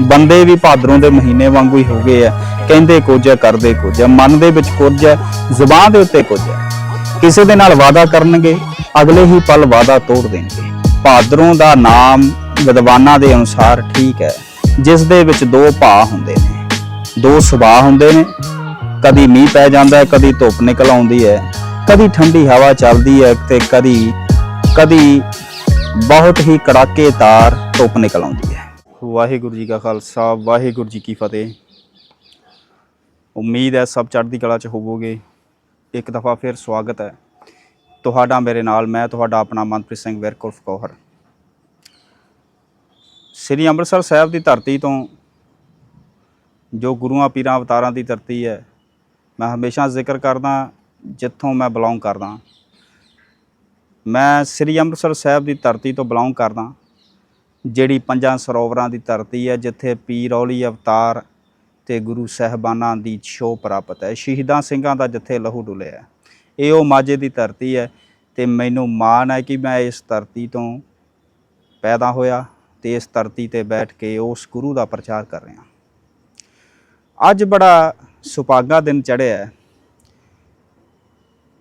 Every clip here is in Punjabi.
ਬੰਦੇ ਵੀ ਭਾਦਰੋਂ ਦੇ ਮਹੀਨੇ ਵਾਂਗੂ ਹੀ ਹੋ ਗਏ ਆ। ਕਹਿੰਦੇ ਕੁਝ ਆ, ਕਰਦੇ ਕੁਝ ਆ। ਮਨ ਦੇ ਵਿੱਚ ਕੁਝ ਆ, ਜ਼ੁਬਾਨ ਦੇ ਉੱਤੇ ਕੁਝ ਆ। ਕਿਸੇ ਦੇ ਨਾਲ ਵਾਅਦਾ ਕਰਨਗੇ, ਅਗਲੇ ਹੀ ਪਲ ਵਾਅਦਾ ਤੋੜ ਦੇਣਗੇ। ਭਾਦਰੋਂ ਦਾ ਨਾਮ ਵਿਦਵਾਨਾਂ ਦੇ ਅਨੁਸਾਰ ਠੀਕ ਹੈ, ਜਿਸ ਦੇ ਵਿੱਚ ਦੋ ਭਾਅ ਹੁੰਦੇ ਨੇ। ਦੋ ਸੁਭਾਅ ਹੁੰਦੇ ਨੇ। ਕਦੀ ਮੀਂਹ ਪੈ ਜਾਂਦਾ ਹੈ, ਕਦੀ ਧੁੱਪ ਨਿਕਲ ਆਉਂਦੀ ਹੈ। ਕਦੀ ਠੰਡੀ ਹਵਾ ਚੱਲਦੀ ਹੈ ਤੇ ਕਦੀ ਕਦੀ ਬਹੁਤ ਹੀ ਕੜਾਕੇਦਾਰ ਧੁੱਪ ਨਿਕਲ ਆਉਂਦੀ ਵਾਹਿਗੁਰੂ ਜੀ ਕਾ ਖਾਲਸਾ, ਵਾਹਿਗੁਰੂ ਜੀ ਕੀ ਫਤਿਹ। ਉਮੀਦ ਹੈ ਸਭ ਚੜ੍ਹਦੀ ਕਲਾ ਚ ਹੋਵੋਗੇ। ਇੱਕ ਦਫਾ ਫਿਰ ਸਵਾਗਤ ਹੈ। ਤੁਹਾਡਾ ਮੇਰੇ ਨਾਲ ਮੈਂ ਤੁਹਾਡਾ ਆਪਣਾ ਮਨਪ੍ਰੀਤ ਸਿੰਘ ਵਿਰਕੁਲਫ ਕੌਹਰ। ਸ੍ਰੀ ਅੰਮ੍ਰਿਤਸਰ ਸਾਹਿਬ ਦੀ ਧਰਤੀ ਤੋਂ ਜੋ ਗੁਰੂਆਂ, ਪੀਰਾਂ, ਅਵਤਾਰਾਂ ਦੀ ਧਰਤੀ ਹੈ, ਮੈਂ ਹਮੇਸ਼ਾ ਜ਼ਿਕਰ ਕਰਦਾ ਜਿੱਥੋਂ ਮੈਂ ਬਿਲੋਂਗ ਕਰਦਾ। ਮੈਂ ਸ੍ਰੀ ਅੰਮ੍ਰਿਤਸਰ ਸਾਹਿਬ ਦੀ ਧਰਤੀ ਤੋਂ ਬਿਲੋਂਗ ਕਰਦਾ। ਜਿਹੜੀ ਪੰਜਾਂ ਸਰੋਵਰਾਂ ਦੀ ਧਰਤੀ ਹੈ, ਜਿੱਥੇ ਪੀਰ ਔਲੀ ਅਵਤਾਰ ਤੇ ਗੁਰੂ ਸਹਿਬਾਨਾਂ ਦੀ ਛੋਹ ਪ੍ਰਾਪਤ ਹੈ ਸ਼ਹੀਦਾਂ ਸਿੰਘਾਂ ਦਾ ਜਿੱਥੇ ਲਹੂ ਡੁੱਲਿਆ ਹੈ। ਇਹ ਉਹ ਮਾਝੇ ਦੀ ਧਰਤੀ ਹੈ ਤੇ ਮੈਨੂੰ ਮਾਣ ਹੈ ਕਿ ਮੈਂ ਇਸ ਧਰਤੀ ਤੋਂ ਪੈਦਾ ਹੋਇਆ ਤੇ ਇਸ ਧਰਤੀ ਤੇ ਬੈਠ ਕੇ ਉਸ ਗੁਰੂ ਦਾ ਪ੍ਰਚਾਰ ਕਰ ਰਿਹਾ ਅੱਜ ਬੜਾ ਸੁਪਾਗਾ ਦਿਨ ਚੜ੍ਹਿਆ ਹੈ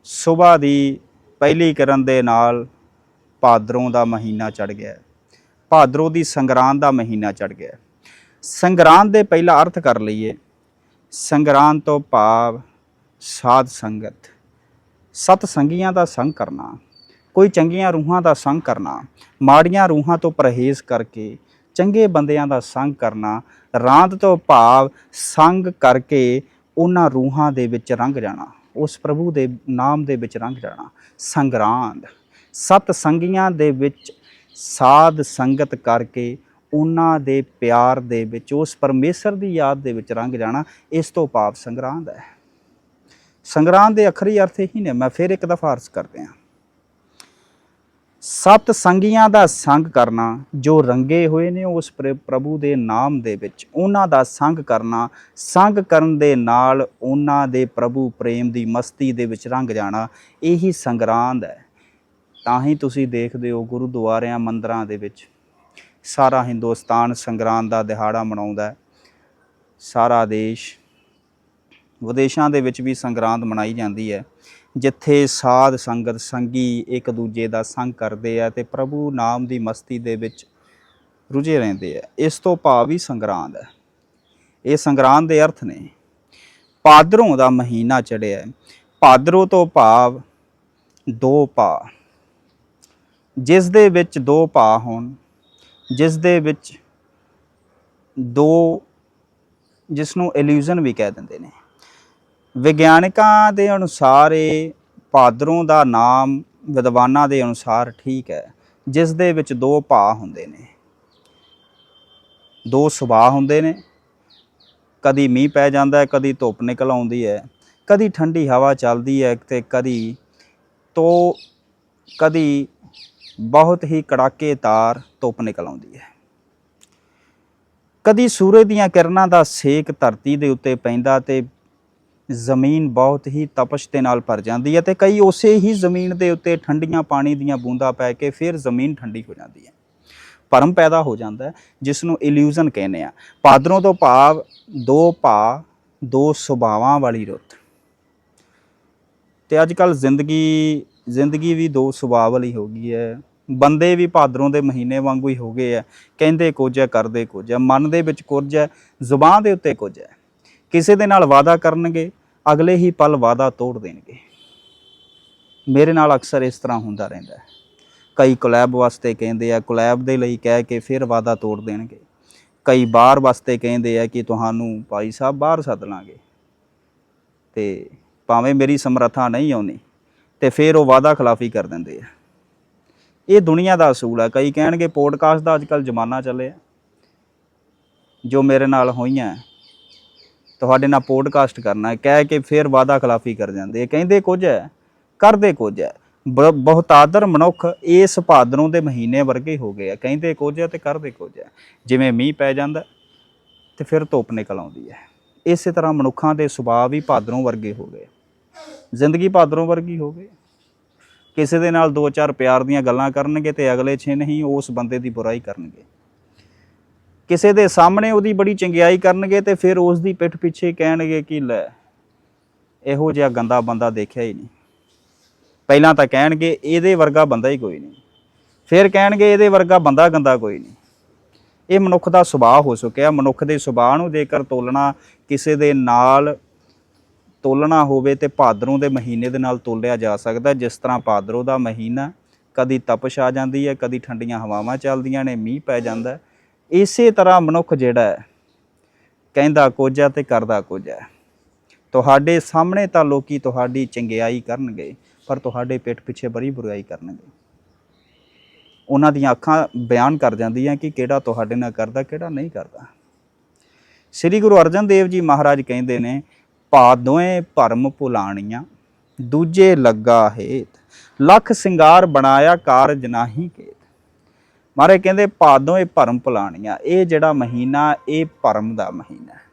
ਸਵੇਰ ਦੀ ਪਹਿਲੀ ਕਿਰਨ ਦੇ ਨਾਲ ਭਾਦਰੋਂ ਦਾ ਮਹੀਨਾ ਚੜ ਗਿਆ ਹੈ। ਭਾਦਰੋਂ ਦੀ ਸੰਗਰਾਂਦ ਦਾ ਮਹੀਨਾ ਚੜ ਗਿਆ। ਸੰਗਰਾਂਦ ਦੇ ਪਹਿਲਾ ਅਰਥ ਕਰ ਲਈਏ, ਸੰਗਰਾਂਦ ਤੋਂ ਭਾਵ ਸਾਧ ਸੰਗਤ। ਸਤ ਸੰਗੀਆਂ ਦਾ ਸੰਗ ਕਰਨਾ, ਕੋਈ ਚੰਗੀਆਂ ਰੂਹਾਂ ਦਾ ਸੰਗ ਕਰਨਾ, ਮਾੜੀਆਂ ਰੂਹਾਂ ਤੋਂ ਪਰਹੇਜ਼ ਕਰਕੇ ਚੰਗੇ ਬੰਦਿਆਂ ਦਾ ਸੰਗ ਕਰਨਾ, ਰਾਂਦ ਤੋਂ ਭਾਵ ਸੰਗ ਕਰਕੇ ਉਹਨਾਂ ਰੂਹਾਂ ਦੇ ਵਿੱਚ ਰੰਗ ਜਾਣਾ, ਉਸ ਪ੍ਰਭੂ ਦੇ ਨਾਮ ਦੇ ਵਿੱਚ ਰੰਗ ਜਾਣਾ। ਸੰਗਰਾਂਦ, ਸਤ ਸੰਗੀਆਂ ਦੇ ਵਿੱਚ ਸਾਧ ਸੰਗਤ ਕਰਕੇ ਉਹਨਾਂ ਦੇ ਪਿਆਰ ਦੇ ਵਿੱਚ, ਉਸ ਪਰਮੇਸ਼ਰ ਦੀ ਯਾਦ ਦੇ ਵਿੱਚ ਰੰਗ ਜਾਣਾ, ਇਸ ਤੋਂ ਭਾਵ ਸੰਗਰਾਂਦ ਹੈ। ਸੰਗਰਾਂਦ ਦੇ ਅਖਰੀ ਅਰਥ ਹੀ ਨੇ, ਮੈਂ ਫਿਰ ਇੱਕ ਦਫਾ ਅਰਜ਼ ਕਰਦੇ ਹਾਂ। ਸਤ ਸੰਗੀਆਂ ਦਾ ਸੰਗ ਕਰਨਾ, ਜੋ ਰੰਗੇ ਹੋਏ ਨੇ ਉਸ ਪ੍ਰ- ਪ੍ਰਭੂ ਦੇ ਨਾਮ ਦੇ ਵਿੱਚ, ਉਹਨਾਂ ਦਾ ਸੰਗ ਕਰਨਾ, ਸੰਗ ਕਰਨ ਦੇ ਨਾਲ ਉਹਨਾਂ ਦੇ ਪ੍ਰਭੂ ਪ੍ਰੇਮ ਦੀ ਮਸਤੀ ਦੇ ਵਿੱਚ ਰੰਗ ਜਾਣਾ, ਇਹੀ ਸੰਗਰਾਂਦ ਹੈ। ਤਾਂ ਹੀ ਤੁਸੀਂ ਦੇਖਦੇ ਹੋ ਗੁਰਦੁਆਰਿਆਂ ਮੰਦਰਾਂ ਦੇ ਵਿੱਚ ਸਾਰਾ ਹਿੰਦੁਸਤਾਨ ਸੰਗਰਾਂਦ ਦਾ ਦਿਹਾੜਾ ਮਨਾਉਂਦਾ ਹੈ। ਸਾਰਾ ਦੇਸ਼, ਵਿਦੇਸ਼ਾਂ ਦੇ ਵਿੱਚ ਵੀ ਸੰਗਰਾਂਦ ਮਨਾਈ ਜਾਂਦੀ ਹੈ। ਜਿੱਥੇ ਸਾਧ ਸੰਗਤ, ਸੰਗੀ ਇੱਕ ਦੂਜੇ ਦਾ ਸੰਗ ਕਰਦੇ ਆ ਤੇ ਪ੍ਰਭੂ ਨਾਮ ਦੀ ਮਸਤੀ ਦੇ ਵਿੱਚ ਰੁਝੇ ਰਹਿੰਦੇ ਆ। ਇਸ ਤੋਂ ਭਾਵ ਹੀ ਸੰਗਰਾਂਦ ਹੈ। ਇਹ ਸੰਗਰਾਂਦ ਦੇ ਅਰਥ ਨੇ ਭਾਦਰੋਂ ਦਾ ਮਹੀਨਾ ਚੜਿਆ ਹੈ। ਭਾਦਰੋਂ ਤੋਂ ਭਾਵ ਦੋ ਭਾ ਜਿਸ ਦੇ ਵਿੱਚ ਦੋ ਭਾ ਹੋਣ, ਜਿਸ ਦੇ ਵਿੱਚ ਦੋ ਜਿਸ ਨੂੰ ਇਲੂਜ਼ਨ ਵੀ ਕਹਿ ਦਿੰਦੇ ਨੇ। ਵਿਗਿਆਨਕਾਂ ਦੇ ਅਨੁਸਾਰ ਇਹ ਪਾਦਰੋਂ ਦਾ ਨਾਮ ਵਿਦਵਾਨਾਂ ਦੇ ਅਨੁਸਾਰ ਠੀਕ ਹੈ, ਜਿਸ ਦੇ ਵਿੱਚ ਦੋ ਭਾ ਹੁੰਦੇ ਨੇ। ਦੋ ਸੁਭਾਅ ਹੁੰਦੇ ਨੇ। ਕਦੀ ਮੀਂਹ ਪੈ ਜਾਂਦਾ ਹੈ, ਕਦੀ ਧੁੱਪ ਨਿਕਲ ਆਉਂਦੀ ਹੈ, ਕਦੀ ਠੰਡੀ ਹਵਾ ਚੱਲਦੀ ਹੈ ਤੇ ਕਦੀ ਤੋ, ਕਦੀ ਬਹੁਤ ਹੀ ਕੜਾਕੇਦਾਰ ਧੁੱਪ ਨਿਕਲ ਆਉਂਦੀ ਹੈ। ਕਦੀ ਸੂਰਜ ਦੀਆਂ ਕਿਰਨਾਂ ਦਾ ਸੇਕ ਧਰਤੀ ਦੇ ਉੱਤੇ ਪੈਂਦਾ ਤੇ ਜ਼ਮੀਨ ਬਹੁਤ ਹੀ ਤਪਸ਼ ਦੇ ਨਾਲ ਭਰ ਜਾਂਦੀ ਹੈ ਤੇ ਕਈ ਉਸੇ ਹੀ ਜ਼ਮੀਨ ਦੇ ਉੱਤੇ ਠੰਡੀਆਂ ਪਾਣੀ ਦੀਆਂ ਬੂੰਦਾਂ ਪੈ ਕੇ ਫਿਰ ਜ਼ਮੀਨ ਠੰਡੀ ਹੋ ਜਾਂਦੀ ਹੈ। ਭਰਮ ਪੈਦਾ ਹੋ ਜਾਂਦਾ ਜਿਸ ਨੂੰ ਇਲੂਜ਼ਨ ਕਹਿੰਦੇ ਆ ਪਾਦਰੋਂ ਤੋਂ ਭਾਵ ਦੋ ਭਾ, ਦੋ ਸੁਭਾਵਾਂ ਵਾਲੀ ਰੁੱਤ। ਤੇ ਅੱਜ ਕੱਲ ਜ਼ਿੰਦਗੀ ਜ਼ਿੰਦਗੀ ਵੀ ਦੋ ਸੁਭਾਅ ਵਾਲੀ ਹੋ ਗਈ ਹੈ। ਬੰਦੇ ਵੀ ਭਾਦਰੋਂ ਦੇ ਮਹੀਨੇ ਵਾਂਗੂ ਹੀ ਹੋ ਗਏ ਆ। ਕਹਿੰਦੇ ਕੁਝ ਹੈ ਕਰਦੇ ਕੁਝ ਹੈ ਮਨ ਦੇ ਵਿੱਚ ਕੁਝ ਹੈ ਜ਼ੁਬਾਨ ਦੇ ਉੱਤੇ ਕੁਝ ਹੈ ਕਿਸੇ ਦੇ ਨਾਲ ਵਾਅਦਾ ਕਰਨਗੇ, ਅਗਲੇ ਹੀ ਪਲ ਵਾਅਦਾ ਤੋੜ ਦੇਣਗੇ। ਮੇਰੇ ਨਾਲ ਅਕਸਰ ਇਸ ਤਰ੍ਹਾਂ ਹੁੰਦਾ ਰਹਿੰਦਾ ਹੈ। ਕਈ ਕੋਲੈਬ ਵਾਸਤੇ ਕਹਿੰਦੇ ਆ, ਕੋਲੈਬ ਦੇ ਲਈ ਕਹਿ ਕੇ ਫਿਰ ਵਾਅਦਾ ਤੋੜ ਦੇਣਗੇ। ਕਈ ਬਾਹਰ ਵਾਸਤੇ ਕਹਿੰਦੇ ਆ ਕਿ ਤੁਹਾਨੂੰ ਭਾਈ ਸਾਹਿਬ ਬਾਹਰ ਸੱਦ ਲਾਂਗੇ। ਤੇ ਭਾਵੇਂ ਮੇਰੀ ਸਮਰੱਥਾ ਨਹੀਂ ਆਉਣੀ, ਤੇ ਫਿਰ ਉਹ ਵਾਅਦਾ ਖਿਲਾਫੀ ਕਰ ਦਿੰਦੇ ਆ। ਇਹ ਦੁਨੀਆ ਦਾ ਅਸੂਲ ਹੈ ਕਈ ਕਹਿਣਗੇ ਪੋਡਕਾਸਟ ਦਾ ਅੱਜਕੱਲ ਜ਼ਮਾਨਾ ਚੱਲਿਆ ਜੋ ਮੇਰੇ ਨਾਲ ਹੋਈਆਂ ਤੁਹਾਡੇ ਨਾਲ ਪੋਡਕਾਸਟ ਕਰਨਾ ਕਹਿ ਕੇ ਫਿਰ ਵਾਅਦਾ ਖਿਲਾਫੀ ਕਰ ਜਾਂਦੇ ਕਹਿੰਦੇ ਕੁਝ ਹੈ, ਕਰਦੇ ਕੁਝ ਹੈ। ਬ- ਬਹੁਤਾਦਰ ਮਨੁੱਖ ਇਸ ਭਾਦਰੋਂ ਦੇ ਮਹੀਨੇ ਵਰਗੇ ਹੋ ਗਏ ਆ। ਕਹਿੰਦੇ ਕੁਝ ਹੈ ਤੇ ਕਰਦੇ ਕੁਝ ਹੈ। ਜਿਵੇਂ ਮੀਂਹ ਪੈ ਜਾਂਦਾ ਤੇ ਫਿਰ ਧੁੱਪ ਨਿਕਲ ਆਉਂਦੀ ਹੈ। ਇਸੇ ਤਰ੍ਹਾਂ ਮਨੁੱਖਾਂ ਦੇ ਸੁਭਾਅ ਵੀ ਭਾਦਰੋਂ ਵਰਗੇ ਹੋ ਗਏ ਜ਼ਿੰਦਗੀ ਭਾਦਰੋਂ ਵਰਗੀ ਹੋ ਗਈ। ਕਿਸੇ ਦੇ ਨਾਲ ਦੋ ਚਾਰ ਪਿਆਰ ਦੀਆਂ ਗੱਲਾਂ ਕਰਨਗੇ ਤੇ ਅਗਲੇ ਛੇ ਨਹੀਂ ਉਸ ਬੰਦੇ ਦੀ ਬੁਰਾਈ ਕਰਨਗੇ। ਕਿਸੇ ਦੇ ਸਾਹਮਣੇ ਉਹਦੀ ਬੜੀ ਚੰਗਿਆਈ ਕਰਨਗੇ ਤੇ ਫਿਰ ਉਸ ਦੀ ਪਿੱਠ ਪਿੱਛੇ ਕਹਿਣਗੇ ਕਿ ਲੈ, ਇਹੋ ਜਿਹਾ ਗੰਦਾ ਬੰਦਾ ਦੇਖਿਆ ਹੀ ਨਹੀਂ। ਪਹਿਲਾਂ ਤਾਂ ਕਹਿਣਗੇ, ਇਹਦੇ ਵਰਗਾ ਬੰਦਾ ਹੀ ਕੋਈ ਨਹੀਂ। ਫਿਰ ਕਹਿਣਗੇ, ਇਹਦੇ ਵਰਗਾ ਬੰਦਾ ਗੰਦਾ ਕੋਈ ਨਹੀਂ। ਇਹ ਮਨੁੱਖ ਦਾ ਸੁਭਾਅ ਹੋ ਚੁੱਕਿਆ। ਮਨੁੱਖ ਦੇ ਸੁਭਾਅ ਨੂੰ ਜੇਕਰ ਤੋਲਣਾ ਕਿਸੇ ਦੇ ਨਾਲ ਤੋਲਣਾ ਹੋਵੇ ਤੇ ਭਾਦਰੋਂ ਦੇ ਮਹੀਨੇ ਦੇ ਨਾਲ ਤੋਲਿਆ ਜਾ ਸਕਦਾ। ਜਿਸ ਤਰ੍ਹਾਂ ਭਾਦਰੋਂ ਦਾ ਮਹੀਨਾ ਕਦੀ ਤਪਸ਼ ਆ ਜਾਂਦੀ ਹੈ, ਕਦੀ ਠੰਡੀਆਂ ਹਵਾਵਾਂ ਚੱਲਦੀਆਂ ਨੇ, ਮੀਂਹ ਪੈ ਜਾਂਦਾ ਇਸੇ ਤਰ੍ਹਾਂ ਮਨੁੱਖ ਜਿਹੜਾ ਹੈ, ਕਹਿੰਦਾ ਕੁਝ ਹੈ ਤੇ ਕਰਦਾ ਕੁਝ ਹੈ। ਤੁਹਾਡੇ ਸਾਹਮਣੇ ਤਾਂ ਲੋਕੀ ਤੁਹਾਡੀ ਚੰਗਿਆਈ ਕਰਨਗੇ, ਪਰ ਤੁਹਾਡੇ ਪਿੱਠ ਪਿੱਛੇ ਬੜੀ ਬੁਰਾਈ ਕਰਨਗੇ। ਉਹਨਾਂ ਦੀਆਂ ਅੱਖਾਂ ਬਿਆਨ ਕਰ ਜਾਂਦੀਆਂ ਕਿ ਕਿਹੜਾ ਤੁਹਾਡੇ ਨਾਲ ਕਰਦਾ, ਕਿਹੜਾ ਨਹੀਂ ਕਰਦਾ। ਸ੍ਰੀ ਗੁਰੂ ਅਰਜਨ ਦੇਵ ਜੀ ਮਹਾਰਾਜ ਕਹਿੰਦੇ ਨੇ ਭਾਦੋਏ ਭਰਮ ਭੁਲਾਣੀਆਂ, ਦੂਜੇ ਲੱਗਾ ਹੇਤ। ਲੱਖ ਸਿੰਗਾਰ ਬਣਾਇਆ ਕਾਰਜ ਨਾਹੀ ਕੇਤ। ਮਾਰੇ ਕਹਿੰਦੇ ਭਾਦੋਏ ਭਰਮ ਭੁਲਾਣੀਆਂ, ਇਹ ਜਿਹੜਾ ਮਹੀਨਾ, ਇਹ ਭਰਮ ਦਾ ਮਹੀਨਾ ਹੈ।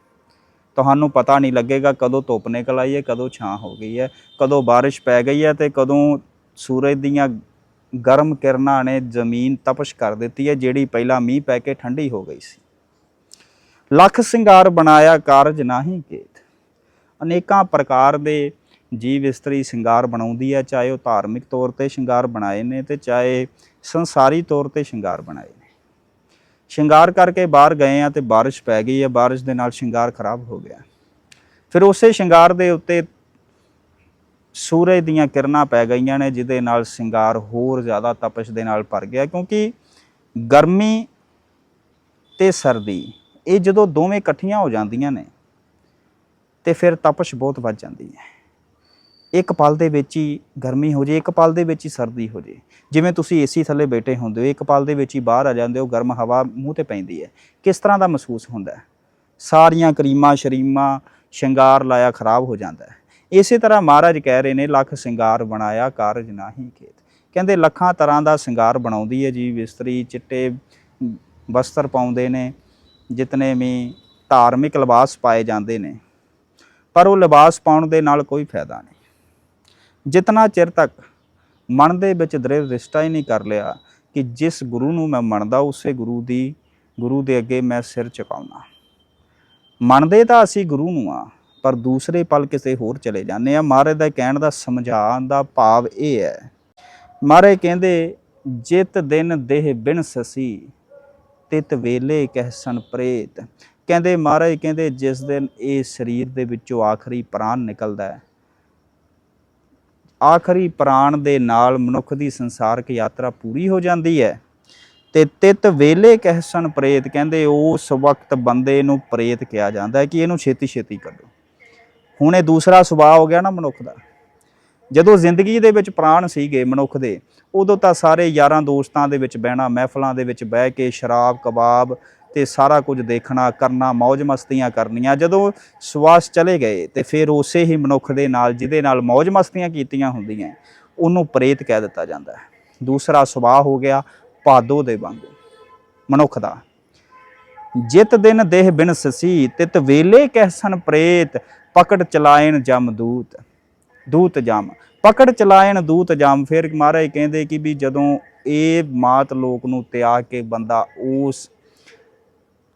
ਤੁਹਾਨੂੰ ਪਤਾ ਨਹੀਂ ਲੱਗੇਗਾ ਕਦੋਂ ਧੁੱਪ ਨਿਕਲ ਆਈ ਹੈ, ਕਦੋਂ ਛਾਂ ਹੋ ਗਈ ਹੈ, ਕਦੋਂ ਬਾਰਿਸ਼ ਪੈ ਗਈ ਹੈ ਤੇ ਕਦੋਂ ਸੂਰਜ ਦੀਆਂ ਗਰਮ ਕਿਰਨਾਂ ਨੇ ਜ਼ਮੀਨ ਤਪਸ਼ ਕਰ ਦਿੱਤੀ ਹੈ, ਜਿਹੜੀ ਪਹਿਲਾਂ ਮੀਂਹ ਪੈ ਕੇ ਠੰਡੀ ਹੋ ਗਈ ਸੀ। ਲੱਖ ਸਿੰਗਾਰ ਬਣਾਇਆ ਕਾਰਜ ਨਾਹੀ ਕੇਤ। ਅਨੇਕਾਂ ਪ੍ਰਕਾਰ ਦੇ ਜੀਵ ਇਸਤਰੀ ਸ਼ਿੰਗਾਰ ਬਣਾਉਂਦੀ ਹੈ, ਚਾਹੇ ਉਹ ਧਾਰਮਿਕ ਤੌਰ ਤੇ ਸ਼ਿੰਗਾਰ ਬਣਾਏ ਨੇ ਤੇ ਚਾਹੇ ਸੰਸਾਰੀ ਤੌਰ ਤੇ ਸ਼ਿੰਗਾਰ ਬਣਾਏ ਨੇ। ਸ਼ਿੰਗਾਰ ਕਰਕੇ ਬਾਹਰ ਗਏ ਆ ਤੇ ਬਾਰਿਸ਼ ਪੈ ਗਈ ਹੈ, ਬਾਰਿਸ਼ ਦੇ ਨਾਲ ਸ਼ਿੰਗਾਰ ਖਰਾਬ ਹੋ ਗਿਆ। ਫਿਰ ਉਸੇ ਸ਼ਿੰਗਾਰ ਦੇ ਉੱਤੇ ਸੂਰਜ ਦੀਆਂ ਕਿਰਨਾਂ ਪੈ ਗਈਆਂ ਨੇ, ਜਿਹਦੇ ਨਾਲ ਸ਼ਿੰਗਾਰ ਹੋਰ ਜ਼ਿਆਦਾ ਤਪਸ਼ ਦੇ ਨਾਲ ਭਰ ਗਿਆ, ਕਿਉਂਕਿ ਗਰਮੀ ਤੇ ਸਰਦੀ ਇਹ ਜਦੋਂ ਦੋਵੇਂ ਇਕੱਠੀਆਂ ਹੋ ਜਾਂਦੀਆਂ ਨੇ ਤੇ ਫਿਰ ਤਪਸ਼ ਬਹੁਤ ਵੱਧ ਜਾਂਦੀ ਹੈ। ਇੱਕ ਪਲ ਦੇ ਵਿੱਚ ਹੀ ਗਰਮੀ ਹੋ ਜੇ, ਇੱਕ ਪਲ ਦੇ ਵਿੱਚ ਹੀ ਸਰਦੀ ਹੋ ਜੇ। ਜਿਵੇਂ ਤੁਸੀਂ ਏਸੀ ਥੱਲੇ ਬੈਠੇ ਹੁੰਦੇ ਹੋ, ਇੱਕ ਪਲ ਦੇ ਵਿੱਚ ਹੀ ਬਾਹਰ ਆ ਜਾਂਦੇ ਹੋ, ਗਰਮ ਹਵਾ ਮੂੰਹ ਤੇ ਪੈਂਦੀ ਹੈ। ਕਿਸ ਤਰ੍ਹਾਂ ਦਾ ਮਹਿਸੂਸ ਹੁੰਦਾ ਹੈ? ਸਾਰੀਆਂ ਕਰੀਮਾਂ, ਸ਼ਰੀਮਾਂ, ਸ਼ਿੰਗਾਰ ਲਾਇਆ ਖਰਾਬ ਹੋ ਜਾਂਦਾ ਹੈ। ਇਸੇ ਤਰ੍ਹਾਂ ਮਹਾਰਾਜ ਕਹਿ ਰਹੇ ਨੇ, ਲੱਖ ਸ਼ਿੰਗਾਰ ਬਣਾਇਆ ਕਾਰਜ ਨਾਹੀ ਖੇਤ। ਕਹਿੰਦੇ ਲੱਖਾਂ ਤਰ੍ਹਾਂ ਦਾ ਸ਼ਿੰਗਾਰ ਬਣਾਉਂਦੀ ਹੈ ਜੀ ਇਸਤਰੀ ਚਿੱਟੇ ਵਸਤਰ ਪਾਉਂਦੇ ਨੇ, ਜਿਤਨੇ ਵੀ ਧਾਰਮਿਕ ਲਿਬਾਸ ਪਾਏ ਜਾਂਦੇ ਨੇ। ਪਰ ਉਹ ਲਿਬਾਸ ਪਾਉਣ ਦੇ ਨਾਲ ਕੋਈ ਫਾਇਦਾ ਨਹੀਂ। ਜਿਤਨਾ ਚਿਰ ਤੱਕ ਮਨ ਦੇ ਵਿੱਚ ਦ੍ਰਿੜ ਰਿਸ਼ਤਾ ਹੀ ਨਹੀਂ ਕਰ ਲਿਆ ਕਿ ਜਿਸ ਗੁਰੂ ਨੂੰ ਮੈਂ ਮੰਨਦਾ, ਉਸੇ ਗੁਰੂ ਦੀ, ਗੁਰੂ ਦੇ ਅੱਗੇ ਮੈਂ ਸਿਰ ਝੁਕਾਉਣਾ। ਮੰਨਦੇ ਤਾਂ ਅਸੀਂ ਗੁਰੂ ਨੂੰ ਆ, ਪਰ ਦੂਸਰੇ ਪਲ ਕਿਸੇ ਹੋਰ ਚਲੇ ਜਾਂਦੇ ਆ। ਮਹਾਰਾਜ ਦਾ ਕਹਿਣ ਦਾ ਸਮਝਾਉਣ ਦਾ ਭਾਵ ਇਹ ਹੈ। ਮਹਾਰਾਜ ਕਹਿੰਦੇ, ਜਿਤ ਦਿਨ ਦੇਹ ਬਿਨ ਸਸੀ, ਤਿਤ ਵੇਲੇ ਕਹਿਸਨ ਪ੍ਰੇਤ। ਕਹਿੰਦੇ ਮਹਾਰਾਜ, ਕਹਿੰਦੇ ਜਿਸ ਦਿਨ ਇਹ ਸਰੀਰ ਦੇ ਵਿੱਚੋਂ ਆਖਰੀ ਪ੍ਰਾਣ ਨਿਕਲਦਾ ਹੈ, ਆਖਰੀ ਪ੍ਰਾਣ ਦੇ ਨਾਲ ਮਨੁੱਖ ਦੀ ਸੰਸਾਰਕ ਯਾਤਰਾ ਪੂਰੀ ਹੋ ਜਾਂਦੀ ਹੈ। ਤੇ ਤਿਤ ਵੇਲੇ ਕਹਿਸਨ ਪ੍ਰੇਤ, ਕਹਿੰਦੇ ਉਸ ਵਕਤ ਬੰਦੇ ਨੂੰ ਪ੍ਰੇਤ ਕਿਹਾ ਜਾਂਦਾ ਹੈ ਕਿ ਇਹਨੂੰ ਛੇਤੀ ਛੇਤੀ ਕੱਢੋ। ਹੁਣ ਇਹ ਦੂਸਰਾ ਸੁਭਾਅ ਹੋ ਗਿਆ ਨਾ ਮਨੁੱਖ ਦਾ। ਜਦੋਂ ਜ਼ਿੰਦਗੀ ਦੇ ਵਿੱਚ ਪ੍ਰਾਣ ਸੀਗੇ ਮਨੁੱਖ ਦੇ, ਉਦੋਂ ਤਾਂ ਸਾਰੇ ਯਾਰਾਂ ਦੋਸਤਾਂ ਦੇ ਵਿੱਚ ਬਹਿਣਾ, ਮਹਿਫਲਾਂ ਦੇ ਵਿੱਚ ਬਹਿ ਕੇ ਸ਼ਰਾਬ, ਕਬਾਬ ਤੇ ਸਾਰਾ ਕੁਝ ਦੇਖਣਾ, ਕਰਨਾ ਮौज ਮਸਤੀਆਂ ਕਰਨੀਆਂ। ਜਦੋਂ ਸਵਾਸ ਚਲੇ ਗਏ ਤੇ ਫਿਰ ਉਸੇ ਹੀ ਮਨੁੱਖ ਦੇ ਨਾਲ, ਜਿਹਦੇ ਨਾਲ ਮौज ਮਸਤੀਆਂ ਕੀਤੀਆਂ ਹੁੰਦੀਆਂ, ਉਹਨੂੰ ਪ੍ਰੇਤ ਕਹਿ ਦਿੱਤਾ ਜਾਂਦਾ ਹੈ। ਦੂਸਰਾ ਸੁਭਾਅ ਹੋ ਗਿਆ ਪਾਦੋ ਦੇ ਵਾਂਗੂ, ਮਨੁੱਖ ਦਾ। ਜਿਤ ਦਿਨ ਦੇਹ ਬਿਨ ਸਸੀ, ਤਿਤ ਵੇਲੇ ਕਹਿਸਨ ਪ੍ਰੇਤ, ਪਕੜ ਚਲਾਇਨ ਜਮ ਦੂਤ ਦੂਤ ਜਮ। ਪਕੜ ਚਲਾਇਨ ਦੂਤ ਜਮ, ਫਿਰ ਮਹਾਰਾਜ ਕਹਿੰਦੇ ਕਿ ਵੀ ਜਦੋਂ ਇਹ ਮਾਤ ਲੋਕ ਨੂੰ ਤਿਆਗ ਕੇ ਬੰਦਾ ਉਸ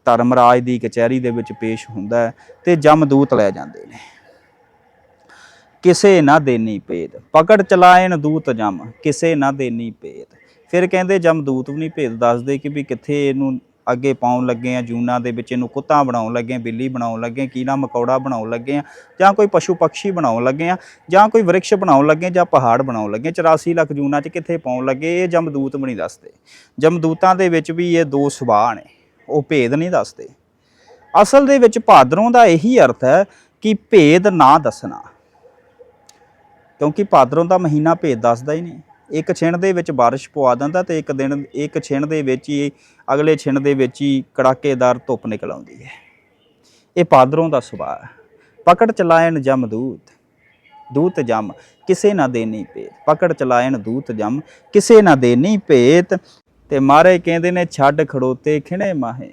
ਧਰਮਰਾਜ ਦੀ ਕਚਹਿਰੀ ਦੇ ਵਿੱਚ ਪੇਸ਼ ਹੁੰਦਾ ਹੈ ਤੇ ਜਮਦੂਤ ਲੈ ਜਾਂਦੇ ਨੇ। ਕਿਸੇ ਨਾ ਦੇਨੀ ਭੇਦ, ਪਕੜ ਚਲਾਇਨ ਦੂਤ ਜਮ, ਕਿਸੇ ਨਾ ਦੇਨੀ ਭੇਦ। ਫਿਰ ਕਹਿੰਦੇ ਜਮਦੂਤ ਵੀ ਨਹੀਂ ਭੇਦ ਦੱਸਦੇ ਕਿ ਵੀ ਕਿੱਥੇ ਇਹਨੂੰ ਅੱਗੇ ਪਾਉਣ ਲੱਗੇ ਆ, ਜੂਨਾ ਦੇ ਵਿੱਚ ਇਹਨੂੰ ਕੁੱਤਾ ਬਣਾਉਣ ਲੱਗੇ ਆ, ਬਿੱਲੀ ਬਣਾਉਣ ਲੱਗੇ ਆ ਕੀੜਾ ਮਕੌੜਾ ਬਣਾਉਣ ਲੱਗੇ ਆ, ਜਾਂ ਕੋਈ ਪਸ਼ੂ ਪਕਸ਼ੀ ਬਣਾਉਣ ਲੱਗੇ ਆ, ਜਾਂ ਕੋਈ ਵਿਰਕਸ਼ ਬਣਾਉਣ ਲੱਗੇ ਜਾਂ ਪਹਾੜ ਬਣਾਉਣ ਲੱਗੇ ਆ। 84 ਲੱਖ ਜੂਨਾ 'ਚ ਕਿੱਥੇ ਪਾਉਣ ਲੱਗੇ, ਇਹ ਜਮਦੂਤ ਵੀ ਨਹੀਂ ਦੱਸਦੇ। ਜਮਦੂਤਾਂ ਦੇ ਵਿੱਚ ਵੀ ਇਹ ਦੋ ਸੁਭਾਅ ਨੇ। ਉਹ ਭੇਦ ਨਹੀਂ ਦੱਸਦੇ। ਅਸਲ ਦੇ ਵਿੱਚ ਭਾਦਰੋਂ ਦਾ ਇਹੀ ਅਰਥ ਹੈ ਕਿ ਭੇਦ ਨਾ ਦੱਸਣਾ। ਕਿਉਂਕਿ ਭਾਦਰੋਂ ਦਾ ਮਹੀਨਾ ਭੇਦ ਦੱਸਦਾ ਹੀ ਨਹੀਂ। ਇੱਕ ਛਿਣ ਦੇ ਵਿੱਚ ਬਾਰਿਸ਼ ਪਵਾ ਦਿੰਦਾ ਤੇ ਇੱਕ ਦਿਨ, ਇੱਕ ਛਿਣ ਦੇ ਵਿੱਚ ਹੀ, ਅਗਲੇ ਛਿਣ ਦੇ ਵਿੱਚ ਹੀ ਕੜਾਕੇਦਾਰ ਧੁੱਪ ਨਿਕਲ ਆਉਂਦੀ ਹੈ। ਇਹ ਭਾਦਰੋਂ ਦਾ ਸੁਭਾਅ ਹੈ। ਪਕੜ ਚਲਾਇਣ ਜਮਦੂਤ ਦੂਤ ਦੂਤ ਜਮ, ਕਿਸੇ ਨਾ ਦੇਨੀ ਭੇਤ ਪਕੜ ਚਲਾਇਣ ਦੂਤ ਜਮ, ਕਿਸੇ ਨਾ ਦੇਨੀ ਭੇਤ ਤੇ ਮਾਰੇ ਕਹਿੰਦੇ ਨੇ ਛੱਡ ਖੜੋਤੇ ਖਿਣੇ ਮਾਹੇ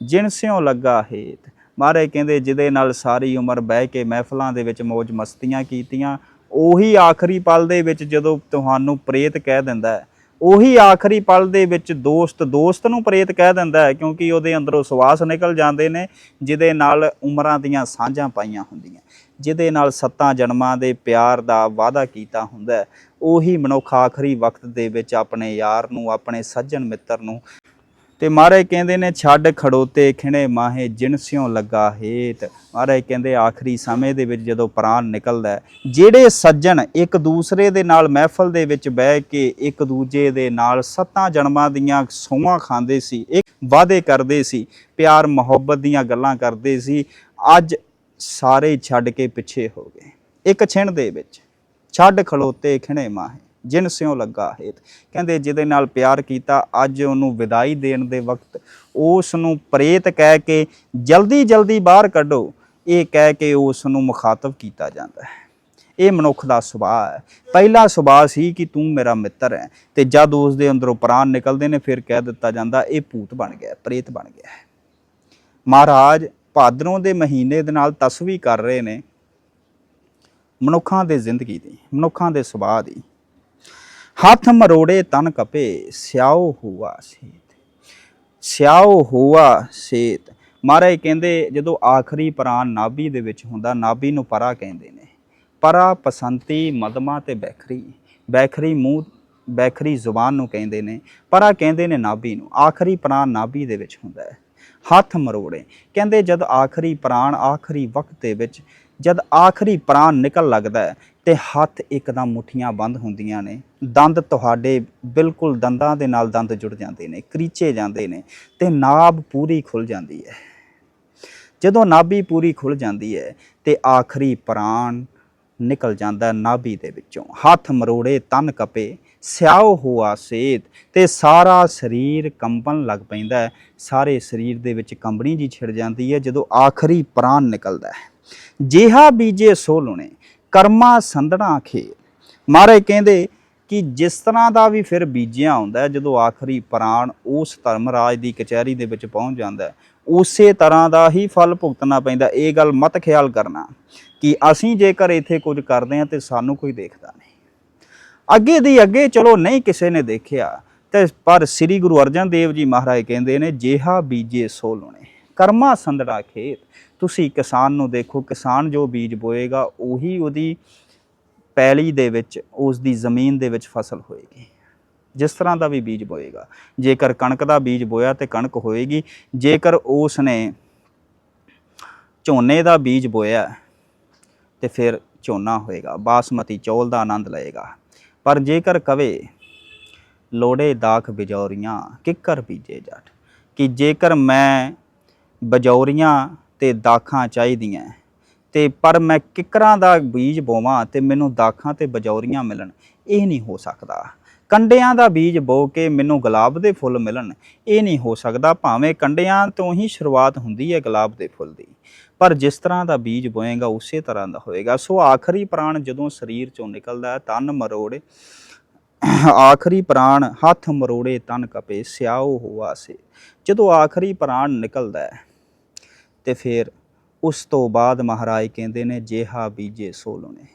ਜਿਨ ਸਿਉ ਲੱਗਾ ਹੇਤ। ਮਾਰੇ ਕਹਿੰਦੇ ਜਿਹਦੇ ਨਾਲ ਸਾਰੀ ਉਮਰ ਬਹਿ ਕੇ ਮਹਿਫਲਾਂ ਦੇ ਵਿੱਚ ਮौज ਮਸਤੀਆਂ ਕੀਤੀਆਂ ਉਹੀ ਆਖਰੀ ਪਲ ਦੇ ਵਿੱਚ ਜਦੋਂ ਤੁਹਾਨੂੰ ਪ੍ਰੇਤ ਕਹਿ ਦਿੰਦਾ ਹੈ, ਉਹੀ ਆਖਰੀ ਪਲ ਦੇ ਵਿੱਚ ਦੋਸਤ ਦੋਸਤ ਨੂੰ ਪ੍ਰੇਤ ਕਹਿ ਦਿੰਦਾ ਹੈ ਕਿਉਂਕਿ ਉਹਦੇ ਅੰਦਰੋਂ ਸਵਾਸ ਨਿਕਲ ਜਾਂਦੇ ਨੇ ਜਿਹਦੇ ਨਾਲ ਉਮਰਾਂ ਦੀਆਂ ਸਾਂਝਾਂ ਪਾਈਆਂ ਹੁੰਦੀਆਂ। ਜਿਹਦੇ ਨਾਲ ਸੱਤਾਂ ਜਨਮਾਂ ਦੇ ਪਿਆਰ ਦਾ ਵਾਅਦਾ ਕੀਤਾ ਹੁੰਦਾ ਉਹੀ ਮਨੁੱਖ ਆਖਰੀ ਵਕਤ ਦੇ ਵਿੱਚ ਆਪਣੇ ਯਾਰ ਨੂੰ, ਆਪਣੇ ਸੱਜਣ ਮਿੱਤਰ ਨੂੰ ਤੇ ਮਹਾਰਾਜ ਕਹਿੰਦੇ ਨੇ, ਛੱਡ ਖੜੋਤੇ ਖਿਣੇ ਮਾਹੇ ਜਿਣਸਿਓ ਲੱਗਾ ਹੇਤ। ਮਹਾਰਾਜ ਕਹਿੰਦੇ, ਆਖਰੀ ਸਮੇਂ ਦੇ ਵਿੱਚ ਜਦੋਂ ਪ੍ਰਾਣ ਨਿਕਲਦਾ ਜਿਹੜੇ ਸੱਜਣ ਇੱਕ ਦੂਸਰੇ ਦੇ ਨਾਲ ਮਹਿਫਲ ਦੇ ਵਿੱਚ ਬਹਿ ਕੇ ਇੱਕ ਦੂਜੇ ਦੇ ਨਾਲ ਸੱਤਾਂ ਜਨਮਾਂ ਦੀਆਂ ਸੋਹਾਂ ਖਾਂਦੇ ਸੀ, ਇੱਕ ਵਾਅਦੇ ਕਰਦੇ ਸੀ, ਪਿਆਰ ਮੁਹੱਬਤ ਦੀਆਂ ਗੱਲਾਂ ਕਰਦੇ ਸੀ, ਅੱਜ ਸਾਰੇ ਛੱਡ ਕੇ ਪਿੱਛੇ ਹੋ ਗਏ। ਇੱਕ ਛਿਣ ਦੇ ਵਿੱਚ ਛੱਡ ਖਲੋਤੇ ਖਿਣੇ ਮਾਹੇ, ਜਿਨ ਸਿਉ ਲੱਗਾ ਹੇਤ। ਕਹਿੰਦੇ ਜਿਹਦੇ ਨਾਲ ਪਿਆਰ ਕੀਤਾ, ਅੱਜ ਉਹਨੂੰ ਵਿਦਾਈ ਦੇਣ ਦੇ ਵਕਤ ਉਸ ਨੂੰ ਪ੍ਰੇਤ ਕਹਿ ਕੇ ਜਲਦੀ ਜਲਦੀ ਬਾਹਰ ਕੱਢੋ। ਇਹ ਕਹਿ ਕੇ ਉਸ ਨੂੰ ਮੁਖਾਤਬ ਕੀਤਾ ਜਾਂਦਾ ਹੈ। ਇਹ ਮਨੁੱਖ ਦਾ ਸੁਭਾਅ ਹੈ। ਪਹਿਲਾ ਸੁਭਾਅ ਸੀ ਕਿ ਤੂੰ ਮੇਰਾ ਮਿੱਤਰ ਹੈ ਤੇ ਜਦ ਉਸ ਦੇ ਅੰਦਰੋਂ ਪ੍ਰਾਣ ਨਿਕਲਦੇ ਨੇ, ਫਿਰ ਕਹਿ ਦਿੱਤਾ ਜਾਂਦਾ, ਇਹ ਭੂਤ ਬਣ ਗਿਆ, ਪ੍ਰੇਤ ਬਣ ਗਿਆ ਹੈ। ਮਹਾਰਾਜ ਭਾਦਰੋਂ ਦੇ ਮਹੀਨੇ ਦੇ ਨਾਲ ਤਸਵੀ ਕਰ ਰਹੇ ਨੇ ਮਨੁੱਖਾਂ ਦੇ ਜ਼ਿੰਦਗੀ ਦੀ, ਮਨੁੱਖਾਂ ਦੇ ਸੁਭਾਅ ਦੀ। ਹੱਥ ਮਰੋੜੇ ਤਨ ਕਪੇ ਸਿਆਓ ਹੋਆ ਸੇਤ। ਸਿਆਓ ਹੁਆ ਸੇਤ। ਮਹਾਰਾਜ ਕਹਿੰਦੇ, ਜਦੋਂ ਆਖਰੀ ਪ੍ਰਾਨ ਨਾਭੀ ਦੇ ਵਿੱਚ ਹੁੰਦਾ, ਨਾਭੀ ਨੂੰ ਪਰਾ ਕਹਿੰਦੇ ਨੇ। ਪਰਾ ਪਸੰਤੀ ਮਦਮਾ ਤੇ ਬੈਖਰੀ। ਬੈਖਰੀ ਮੂੰਹ, ਬੈਖਰੀ ਜ਼ੁਬਾਨ ਨੂੰ ਕਹਿੰਦੇ ਨੇ। ਪਰਾ ਕਹਿੰਦੇ ਨੇ ਨਾਭੀ ਨੂੰ। ਆਖਰੀ ਪ੍ਰਾਨ ਨਾਭੀ ਦੇ ਵਿੱਚ ਹੁੰਦਾ ਹੈ। ਹੱਥ ਮਰੋੜੇ। ਕਹਿੰਦੇ, ਜਦ ਆਖਰੀ ਪ੍ਰਾਣ ਆਖਰੀ ਵਕਤ ਦੇ ਵਿੱਚ, ਜਦ ਆਖਰੀ ਪ੍ਰਾਣ ਨਿਕਲ ਲੱਗਦਾ ਹੈ ਤੇ ਹੱਥ ਇੱਕਦਮ ਮੁਠੀਆਂ ਬੰਦ ਹੁੰਦੀਆਂ ਨੇ। ਦੰਦ ਤੁਹਾਡੇ ਬਿਲਕੁਲ ਦੰਦਾਂ ਦੇ ਨਾਲ ਦੰਦ ਜੁੜ ਜਾਂਦੇ ਨੇ, ਕਰੀਚੇ ਜਾਂਦੇ ਨੇ ਤੇ ਨਾਭ ਪੂਰੀ ਖੁੱਲ ਜਾਂਦੀ ਹੈ। ਜਦੋਂ ਨਾਭੀ ਪੂਰੀ ਖੁੱਲ ਜਾਂਦੀ ਹੈ ਤੇ ਆਖਰੀ ਪ੍ਰਾਣ ਨਿਕਲ ਜਾਂਦਾ ਨਾਭੀ ਦੇ ਵਿੱਚੋਂ। ਹੱਥ ਮਰੋੜੇ ਤਨ ਕਪੇ ਸਿਆਓ ਹੋਆ ਸੇਤ, ਤੇ ਸਾਰਾ ਸਰੀਰ ਕੰਬਣ ਲੱਗ ਪੈਂਦਾ ਸਾਰੇ ਸਰੀਰ ਦੇ ਵਿੱਚ ਕੰਬਣੀ ਜੀ ਛਿੜ ਜਾਂਦੀ ਹੈ, ਜਦੋਂ ਆਖਰੀ ਪ੍ਰਾਣ ਨਿਕਲਦਾ ਹੈ। ਜਿਹਾ ਬੀਜੇ ਸੋ ਲੁਣੇ, ਕਰਮਾ ਸੰਧਣਾ ਖੇ। ਮਹਾਰਾਜ ਕਹਿੰਦੇ ਕਿ ਜਿਸ ਤਰ੍ਹਾਂ ਦਾ ਵੀ ਫਿਰ ਬੀਜਿਆ ਹੁੰਦਾ ਜਦੋਂ ਆਖਰੀ ਪ੍ਰਾਣ ਉਸ ਧਰਮਰਾਜ ਦੀ ਕਚਹਿਰੀ ਦੇ ਵਿੱਚ ਪਹੁੰਚ ਜਾਂਦਾ ਉਸੇ ਤਰ੍ਹਾਂ ਦਾ ਹੀ ਫਲ ਭੁਗਤਣਾ ਪੈਂਦਾ ਇਹ ਗੱਲ ਮਤ ਖਿਆਲ ਕਰਨਾ। ਕਿ ਅਸੀਂ ਜੇਕਰ ਇੱਥੇ ਕੁਝ ਕਰਦੇ ਹਾਂ ਤੇ ਸਾਨੂੰ ਕੋਈ ਦੇਖਦਾ ਨਹੀਂ। ਅੱਗੇ ਦੀ ਅੱਗੇ ਚਲੋ ਨਹੀਂ ਕਿਸੇ ਨੇ ਦੇਖਿਆ, ਤੇ ਪਰ ਸ੍ਰੀ ਗੁਰੂ ਅਰਜਨ ਦੇਵ ਜੀ ਮਹਾਰਾਜ ਕਹਿੰਦੇ ਨੇ, ਜਿਹਾ ਬੀਜੇ ਸੋ ਲੁਣੇ ਕਰਮਾ ਸੰਧੜਾ ਖੇਤ। ਤੁਸੀਂ ਕਿਸਾਨ ਨੂੰ ਦੇਖੋ, ਕਿਸਾਨ ਜੋ ਬੀਜ ਬੋਏਗਾ, ਉਹੀ ਉਹਦੀ ਪੈਲੀ ਦੇ ਵਿੱਚ ਉਸ ਦੀ ਜ਼ਮੀਨ ਦੇ ਵਿੱਚ ਫਸਲ ਹੋਏਗੀ। ਜਿਸ ਤਰ੍ਹਾਂ ਦਾ ਵੀ ਬੀਜ ਬੋਏਗਾ। ਜੇਕਰ ਕਣਕ ਦਾ ਬੀਜ ਬੋਇਆ ਤੇ ਕਣਕ ਹੋਏਗੀ, ਜੇਕਰ ਉਸ ਨੇ ਝੋਨੇ ਦਾ ਬੀਜ ਬੋਇਆ ਤੇ ਫਿਰ ਝੋਨਾ ਹੋਏਗਾ, ਬਾਸਮਤੀ ਚੌਲ ਦਾ ਆਨੰਦ ਲਏਗਾ। ਪਰ ਜੇਕਰ ਕਵੇ ਲੋੜੇ ਦਾਖ ਬਿਜੌਰੀਆਂ, ਕਿੱਕਰ ਬੀਜੇ ਜੱਟ। ਕਿ ਜੇਕਰ ਮੈਂ ਬਜੌਰੀਆਂ ਤੇ ਦਾਖਾਂ ਚਾਹੀਦੀਆਂ, ਤੇ ਪਰ ਮੈਂ ਕਿੱਕਰਾਂ ਦਾ ਬੀਜ ਬੋਵਾਂ ਤੇ ਮੈਨੂੰ ਦਾਖਾਂ ਤੇ ਬਜੌਰੀਆਂ ਮਿਲਣ, ਇਹ ਨਹੀਂ ਹੋ ਸਕਦਾ। ਕੰਡਿਆਂ ਦਾ ਬੀਜ ਬੋ ਕੇ ਮੈਨੂੰ ਗੁਲਾਬ ਦੇ ਫੁੱਲ ਮਿਲਣ, ਇਹ ਨਹੀਂ ਹੋ ਸਕਦਾ। ਭਾਵੇਂ ਕੰਡਿਆਂ ਤੋਂ ਹੀ ਸ਼ੁਰੂਆਤ ਹੁੰਦੀ ਹੈ ਗੁਲਾਬ ਦੇ ਫੁੱਲ ਦੀ। ਪਰ ਜਿਸ ਤਰ੍ਹਾਂ ਦਾ ਬੀਜ ਬੋਏਗਾ, ਉਸੇ ਤਰ੍ਹਾਂ ਦਾ ਹੋਏਗਾ। ਸੋ ਆਖਰੀ ਪ੍ਰਾਣ ਜਦੋਂ ਸਰੀਰ ਚੋਂ ਨਿਕਲਦਾ ਹੈ, ਤਨ ਮਰੋੜੇ, ਆਖਰੀ ਪ੍ਰਾਣ ਹੱਥ ਮਰੋੜੇ ਤਨ ਕਪੇ ਸਿਆਓ ਹੋਆ ਸੇ। ਜਦੋਂ ਆਖਰੀ ਪ੍ਰਾਣ ਨਿਕਲਦਾ ਹੈ, ਤੇ ਫਿਰ ਉਸ ਤੋਂ ਬਾਅਦ ਮਹਾਰਾਜ ਕਹਿੰਦੇ ਨੇ, ਜੇਹਾ ਬੀਜੇ ਸੋਲਣੇ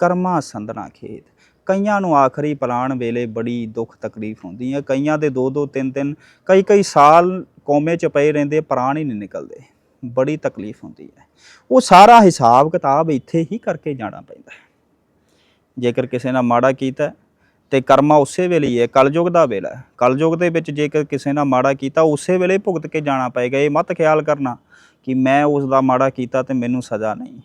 ਕਰਮਾ ਸੰਧਣਾ ਖੇਤ। ਕਈਆਂ ਨੂੰ ਆਖਰੀ ਪ੍ਰਾਣ ਵੇਲੇ ਬੜੀ ਦੁੱਖ ਤਕਲੀਫ ਹੁੰਦੀ ਹੈ। ਕਈਆਂ ਦੇ 2 2 3 3 ਕਈ ਕਈ ਸਾਲ ਕੋਮੇ ਚ ਪਏ ਰਹਿੰਦੇ, ਪ੍ਰਾਣ ਹੀ ਨਹੀਂ ਨਿਕਲਦੇ। ਬੜੀ ਤਕਲੀਫ ਹੁੰਦੀ ਹੈ। ਉਹ ਸਾਰਾ ਹਿਸਾਬ ਕਿਤਾਬ ਇੱਥੇ ਹੀ ਕਰਕੇ ਜਾਣਾ ਪੈਂਦਾ ਹੈ। ਜੇਕਰ ਕਿਸੇ ਨਾਲ ਮਾੜਾ ਕੀਤਾ ਤੇ ਕਰਮਾ ਉਸੇ ਵੇਲੇ ਹੀ ਹੈ, ਕਲਯੁਗ ਦਾ ਵੇਲਾ ਹੈ। ਕਲਯੁਗ ਦੇ ਵਿੱਚ ਜੇਕਰ ਕਿਸੇ ਨਾਲ ਮਾੜਾ ਕੀਤਾ, ਉਸੇ ਵੇਲੇ ਭੁਗਤ ਕੇ ਜਾਣਾ ਪਏਗਾ। ਇਹ ਮਤ ਖਿਆਲ ਕਰਨਾ ਕਿ ਮੈਂ ਉਸ ਦਾ ਮਾੜਾ ਕੀਤਾ ਤੇ ਮੈਨੂੰ ਸਜ਼ਾ ਨਹੀਂ।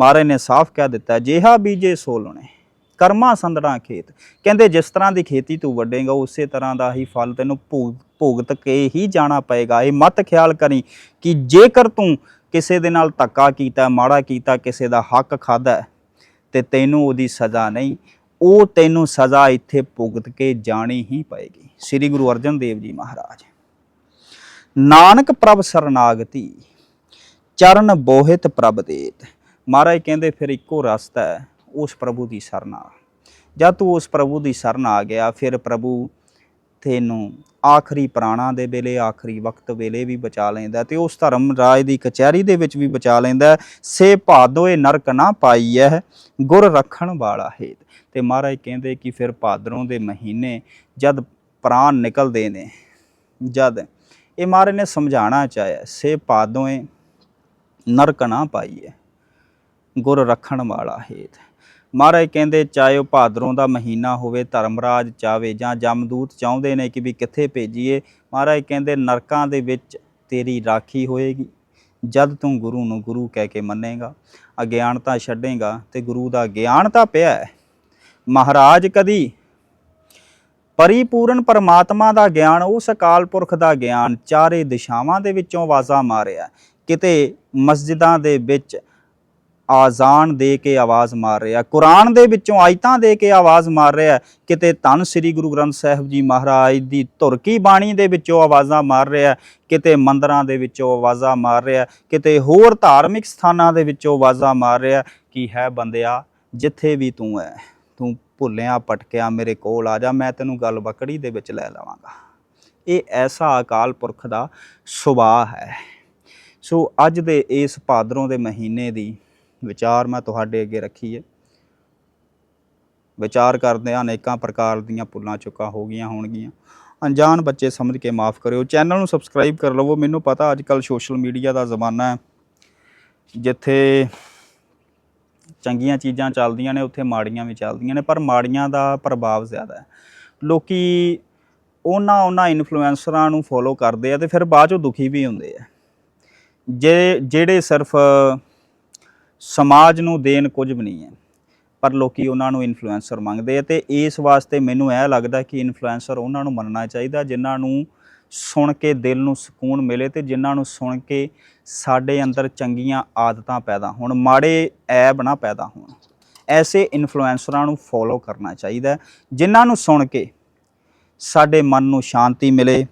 ਮਹਾਰਾਜ ਨੇ ਸਾਫ਼ ਕਹਿ ਦਿੱਤਾ, ਜਿਹਾ ਬੀਜੇ ਸੋ ਲੁਣੇ। ਕਰਮਾ ਸੰਦੜਾ ਖੇਤ। ਕਹਿੰਦੇ ਜਿਸ ਤਰ੍ਹਾਂ ਦੀ ਖੇਤੀ ਤੂੰ ਵੱਡੇਗਾ ਉਸੇ ਤਰ੍ਹਾਂ ਦਾ ਹੀ ਫਲ ਤੈਨੂੰ ਭੁਗ- ਭੁਗਤ ਕੇ ਹੀ ਜਾਣਾ ਪਏਗਾ। ਇਹ ਮਤ ਖਿਆਲ ਕਰੀ ਕਿ ਜੇਕਰ ਤੂੰ ਕਿਸੇ ਦੇ ਨਾਲ ਧੱਕਾ ਕੀਤਾ, ਮਾੜਾ ਕੀਤਾ, ਕਿਸੇ ਦਾ ਹੱਕ ਖਾਦਾ ਤੇ ਤੈਨੂੰ ਉਹਦੀ ਸਜ਼ਾ ਨਹੀਂ। ਉਹ ਤੈਨੂੰ ਸਜ਼ਾ ਇੱਥੇ ਭੁਗਤ ਕੇ ਜਾਣੀ ਹੀ ਪਏਗੀ। ਸ੍ਰੀ ਗੁਰੂ ਅਰਜਨ ਦੇਵ ਜੀ ਮਹਾਰਾਜ। ਨਾਨਕ ਪ੍ਰਭ ਸਰਨਾਗਤੀ, ਚਰਨ ਬੋਹਿਤ ਪ੍ਰਭ ਦੇਤ। ਮਹਾਰਾਜ ਕਹਿੰਦੇ ਫਿਰ ਇੱਕੋ ਰਸਤਾ ਹੈ ਉਸ ਪ੍ਰਭੂ ਦੀ ਸਰਨਾ ਜਦ ਤੂੰ ਉਸ ਪ੍ਰਭੂ ਦੀ ਸ਼ਰਨ ਆ ਗਿਆ, ਫਿਰ ਪ੍ਰਭੂ ਤੈਨੂੰ ਆਖਰੀ ਪ੍ਰਾਣਾ ਦੇ ਵੇਲੇ, ਆਖਰੀ ਵਕਤ ਵੇਲੇ ਵੀ ਬਚਾ ਲੈਂਦਾ ਤੇ ਉਸ ਧਰਮ ਰਾਜ ਦੀ ਕਚਹਿਰੀ ਦੇ ਵਿੱਚ ਵੀ ਬਚਾ ਲੈਂਦਾ ਸੇ ਭਾਦੋਏ ਨਰਕ ਨਾ ਪਾਈ ਹੈ ਗੁਰ ਰੱਖਣ ਵਾਲਾ ਹੈ ਤੇ ਮਹਾਰਾਜ ਕਹਿੰਦੇ ਕਿ ਫਿਰ ਭਾਦਰੋਂ ਦੇ ਮਹੀਨੇ ਜਦ ਪ੍ਰਾਣ ਨਿਕਲਦੇ ਨੇ, ਜਦ ਇਹ ਮਹਾਰਾਜ ਨੇ ਸਮਝਾਉਣਾ ਚਾਹਿਆ, ਸੇ ਭਾਦੋਏ ਨਰਕ ਨਾ ਪਾਈਏ ਗੁਰ ਰੱਖਣ ਵਾਲਾ ਹੇਤ। ਮਹਾਰਾਜ ਕਹਿੰਦੇ, ਚਾਹੇ ਉਹ ਭਾਦਰੋਂ ਦਾ ਮਹੀਨਾ ਹੋਵੇ, ਧਰਮਰਾਜ ਚਾਵੇ ਜਾਂ ਜਮਦੂਤ ਚਾਹੁੰਦੇ ਨੇ ਕਿ ਵੀ ਕਿੱਥੇ ਭੇਜੀਏ, ਮਹਾਰਾਜ ਕਹਿੰਦੇ, ਨਰਕਾਂ ਦੇ ਵਿੱਚ ਤੇਰੀ ਰਾਖੀ ਹੋਏਗੀ, ਜਦ ਤੂੰ ਗੁਰੂ ਨੂੰ ਗੁਰੂ ਕਹਿ ਕੇ ਮੰਨੇਗਾ, ਅਗਿਆਨਤਾ ਛੱਡੇਗਾ ਤੇ ਗੁਰੂ ਦਾ ਗਿਆਨ ਤਾਂ ਪਿਆ ਮਹਾਰਾਜ ਕਦੀ ਪਰਿਪੂਰਨ ਪਰਮਾਤਮਾ ਦਾ ਗਿਆਨ, ਉਸ ਅਕਾਲ ਪੁਰਖ ਦਾ ਗਿਆਨ ਚਾਰੇ ਦਿਸ਼ਾਵਾਂ ਦੇ ਵਿੱਚੋਂ ਆਵਾਜ਼ਾਂ ਮਾਰਿਆ ਕਿਤੇ ਮਸਜਿਦਾਂ ਦੇ ਵਿੱਚ ਆਜ਼ਾਨ ਦੇ ਕੇ ਆਵਾਜ਼ ਮਾਰ ਰਿਹਾ ਕੁਰਾਨ ਦੇ ਵਿੱਚੋਂ ਆਇਤਾਂ ਦੇ ਕੇ ਆਵਾਜ਼ ਮਾਰ ਰਿਹਾ ਕਿਤੇ ਧੰਨ ਸ੍ਰੀ ਗੁਰੂ ਗ੍ਰੰਥ ਸਾਹਿਬ ਜੀ ਮਹਾਰਾਜ ਦੀ ਧੁਰਕੀ ਬਾਣੀ ਦੇ ਵਿੱਚੋਂ ਆਵਾਜ਼ਾਂ ਮਾਰ ਰਿਹਾ ਕਿਤੇ ਮੰਦਰਾਂ ਦੇ ਵਿੱਚੋਂ ਆਵਾਜ਼ਾਂ ਮਾਰ ਰਿਹਾ ਕਿਤੇ ਹੋਰ ਧਾਰਮਿਕ ਸਥਾਨਾਂ ਦੇ ਵਿੱਚੋਂ ਆਵਾਜ਼ਾਂ ਮਾਰ ਰਿਹਾ ਕੀ ਹੈ ਬੰਦਿਆ, ਜਿੱਥੇ ਵੀ ਤੂੰ ਹੈ, ਤੂੰ ਭੁੱਲਿਆ ਭਟਕਿਆ ਮੇਰੇ ਕੋਲ ਆ ਜਾ, ਮੈਂ ਤੈਨੂੰ ਗੱਲ ਬੱਕੜੀ ਦੇ ਵਿੱਚ ਲੈ ਲਵਾਂਗਾ। ਇਹ ਐਸਾ ਅਕਾਲ ਪੁਰਖ ਦਾ ਸੁਭਾਅ ਹੈ। ਸੋ ਅੱਜ ਦੇ ਇਸ ਭਾਦਰੋਂ ਦੇ ਮਹੀਨੇ ਦੀ ਵਿਚਾਰ ਮੈਂ ਤੁਹਾਡੇ ਅੱਗੇ ਰੱਖੀ ਹੈ। ਵਿਚਾਰ ਕਰਦੇ ਅਨੇਕਾਂ ਪ੍ਰਕਾਰ ਦੀਆਂ ਪੁੱਲਾਂ ਚੁੱਕਾ ਹੋ ਗਈਆਂ ਹੋਣਗੀਆਂ। ਅਣਜਾਣ ਬੱਚੇ ਸਮਝ ਕੇ ਮਾਫ ਕਰਿਓ। ਚੈਨਲ ਨੂੰ ਸਬਸਕ੍ਰਾਈਬ ਕਰ ਲਵੋ। ਮੈਨੂੰ ਪਤਾ ਅੱਜ ਕੱਲ ਸੋਸ਼ਲ ਮੀਡੀਆ ਦਾ ਜ਼ਮਾਨਾ ਹੈ, ਜਿੱਥੇ ਚੰਗੀਆਂ ਚੀਜ਼ਾਂ ਚੱਲਦੀਆਂ ਨੇ, ਉੱਥੇ ਮਾੜੀਆਂ ਵੀ ਚੱਲਦੀਆਂ ਨੇ, ਪਰ ਮਾੜੀਆਂ ਦਾ ਪ੍ਰਭਾਵ ਜ਼ਿਆਦਾ ਹੈ। ਲੋਕੀ ਉਹਨਾਂ ਉਹਨਾਂ ਇਨਫਲੂਐਂਸਰਾਂ ਨੂੰ ਫੋਲੋ ਕਰਦੇ ਆ ਤੇ ਫਿਰ ਬਾਅਦ ਚੋਂ ਦੁਖੀ ਵੀ ਹੁੰਦੇ ਆ। ਜੇ, ਜਿਹੜੇ ਸਿਰਫ ਸਮਾਜ ਨੂੰ ਦੇਣ ਕੁਝ ਵੀ ਨਹੀਂ ਹੈ। ਪਰ ਲੋਕੀ ਉਹਨਾਂ ਨੂੰ ਇਨਫਲੂਐਂਸਰ ਮੰਗਦੇ ਆ ਤੇ ਇਸ ਵਾਸਤੇ ਮੈਨੂੰ ਇਹ ਲੱਗਦਾ ਕਿ ਇਨਫਲੂਐਂਸਰ ਉਹਨਾਂ ਨੂੰ ਮੰਨਣਾ ਚਾਹੀਦਾ, ਜਿਨ੍ਹਾਂ ਨੂੰ ਸੁਣ ਕੇ ਦਿਲ ਨੂੰ ਸਕੂਨ ਮਿਲੇ ਤੇ ਜਿਨ੍ਹਾਂ ਨੂੰ ਸੁਣ ਕੇ ਸਾਡੇ ਅੰਦਰ ਚੰਗੀਆਂ ਆਦਤਾਂ ਪੈਦਾ ਹੋਣ, ਮਾੜੇ ਐਬ ਨਾ ਪੈਦਾ ਹੋਣ। ਐਸੇ ਇਨਫਲੂਐਂਸਰਾਂ ਨੂੰ ਫੋਲੋ ਕਰਨਾ ਚਾਹੀਦਾ ਜਿਨ੍ਹਾਂ ਨੂੰ ਸੁਣ ਕੇ ਸਾਡੇ ਮਨ ਨੂੰ ਸ਼ਾਂਤੀ ਮਿਲੇ,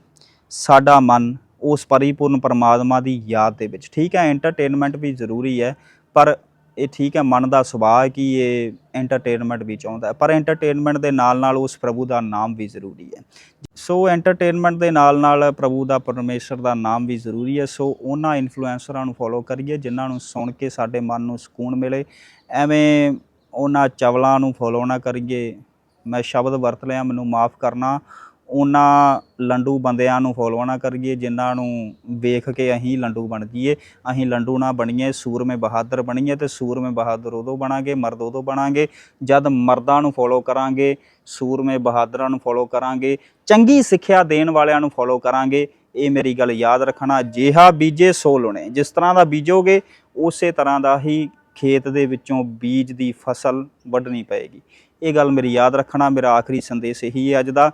ਸਾਡਾ ਮਨ ਉਸ ਪਰਿਪੂਰਨ ਪਰਮਾਤਮਾ ਦੀ ਯਾਦ ਦੇ ਵਿੱਚ। ਠੀਕ ਹੈ ਐਂਟਰਟੇਨਮੈਂਟ ਵੀ ਜ਼ਰੂਰੀ ਹੈ ਪਰ ਇਹ ਠੀਕ ਹੈ, ਮਨ ਦਾ ਸੁਭਾਅ ਹੈ ਕਿ ਇਹ ਐਂਟਰਟੇਨਮੈਂਟ ਵੀ ਚਾਹੁੰਦਾ ਪਰ ਐਂਟਰਟੇਨਮੈਂਟ ਦੇ ਨਾਲ ਨਾਲ ਉਸ ਪ੍ਰਭੂ ਦਾ ਨਾਮ ਵੀ ਜ਼ਰੂਰੀ ਹੈ। ਸੋ ਐਂਟਰਟੇਨਮੈਂਟ ਦੇ ਨਾਲ ਨਾਲ ਪ੍ਰਭੂ ਦਾ, ਪਰਮੇਸ਼ਰ ਦਾ ਨਾਮ ਵੀ ਜ਼ਰੂਰੀ ਹੈ। ਸੋ ਉਹਨਾਂ ਇਨਫਲੂਐਂਸਰਾਂ ਨੂੰ ਫੋਲੋ ਕਰੀਏ, ਜਿਨ੍ਹਾਂ ਨੂੰ ਸੁਣ ਕੇ ਸਾਡੇ ਮਨ ਨੂੰ ਸਕੂਨ ਮਿਲੇ। ਐਵੇਂ ਉਹਨਾਂ ਚਵਲਾਂ ਨੂੰ ਫੋਲੋ ਨਾ ਕਰੀਏ। ਮੈਂ ਸ਼ਬਦ ਵਰਤ ਲਿਆ, ਮੈਨੂੰ ਮਾਫ ਕਰਨਾ। ਉਹਨਾਂ ਲੰਡੂ ਬੰਦਿਆਂ ਨੂੰ ਫੋਲੋ ਨਾ ਕਰੀਏ, ਜਿਨ੍ਹਾਂ ਨੂੰ ਵੇਖ ਕੇ ਅਸੀਂ ਲੰਡੂ ਬਣ ਜਾਈਏ। ਅਸੀਂ ਲੰਡੂ ਨਾ ਬਣੀਏ, ਸੂਰਮੇ ਬਹਾਦਰ ਬਣੀਏ ਤੇ ਸੂਰਮੇ ਬਹਾਦਰ ਉਦੋਂ ਬਣਾਂਗੇ, ਮਰਦ ਉਦੋਂ ਬਣਾਂਗੇ। ਜਦ ਮਰਦਾਂ ਨੂੰ ਫੋਲੋ ਕਰਾਂਗੇ, ਸੂਰਮੇ ਬਹਾਦਰਾਂ ਨੂੰ ਫੋਲੋ ਕਰਾਂਗੇ, ਚੰਗੀ ਸਿੱਖਿਆ ਦੇਣ ਵਾਲਿਆਂ ਨੂੰ ਫੋਲੋ ਕਰਾਂਗੇ। ਇਹ ਮੇਰੀ ਗੱਲ ਯਾਦ ਰੱਖਣਾ ਜਿਹਾ ਬੀਜੇ ਸੋ ਲੁਣੇ। ਜਿਸ ਤਰ੍ਹਾਂ ਦਾ ਬੀਜੋਗੇ, ਉਸੇ ਤਰ੍ਹਾਂ ਦਾ ਹੀ ਖੇਤ ਦੇ ਵਿੱਚੋਂ ਬੀਜ ਦੀ ਫਸਲ ਵੱਢਣੀ ਪਏਗੀ। ਇਹ ਗੱਲ ਮੇਰੀ ਯਾਦ ਰੱਖਣਾ, ਮੇਰਾ ਆਖਰੀ ਸੰਦੇਸ਼ ਇਹੀ ਹੈ ਅੱਜ ਦਾ।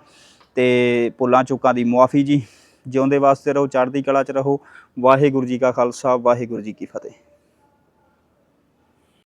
ਤੇ ਪੁੱਲਾਂ ਚੁੱਕਾਂ ਦੀ ਮੁਆਫੀ ਜੀ। ਜਿਉਂਦੇ ਵਾਸਤੇ ਰਹੋ, ਚੜ੍ਹਦੀ ਕਲਾ 'ਚ ਰਹੋ। ਵਾਹਿਗੁਰੂ ਜੀ ਕਾ ਖਾਲਸਾ, ਵਾਹਿਗੁਰੂ ਜੀ ਕੀ ਫਤਿਹ।